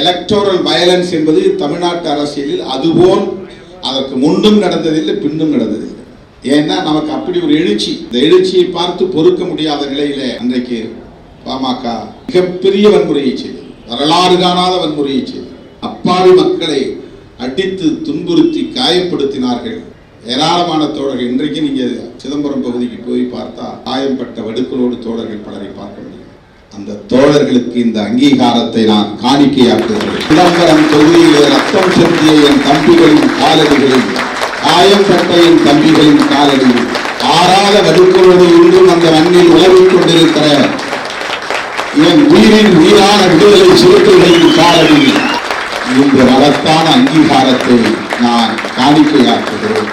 Electoral violence என்பது தமிழ்நாட்டு அரசியலில் அதுபோல் அதற்கு முன்னும் நடந்ததில்லை பின்னும் நடந்ததில்லை. ஏன்னா நமக்கு அப்படி ஒரு எழுச்சி. இந்த எழுச்சியை பார்த்து பொறுக்க முடியாத நிலையில அன்றைக்கு பாமக மிகப்பெரிய வன்முறையை செய்தது. வரலாறு காணாத வன்முறையை செய்தது. அப்பாவி மக்களை அடித்து துன்புறுத்தி காயப்படுத்தினார்கள். ஏராளமான தோழர்கள். இன்றைக்கு நீங்க சிதம்பரம் பகுதிக்கு போய் பார்த்தா காயம்பட்ட வடுக்களோடு தோழர்கள் பலரை பார்க்கணும் அந்த தோழர்களுக்கு இந்த அங்கீகாரத்தை நான் காணிக்கையாக்குகிறேன். சிதம்பரம் தொகுதியிலே ரத்தம் செலுத்திய என் தம்பிகளின் காலடிகளில் காயப்பட்ட என் தம்பிகளின் காலடியில் ஆறாத வடுக்களோடு இன்றும் அந்த மண்ணில் உழவிக் கொண்டிருக்கிற என் உயிரின் உயிரான விடுதலை சிறுத்தைகளின் காலடியில் இந்த மகத்தான அங்கீகாரத்தை நான் காணிக்கையாக்குகிறேன்.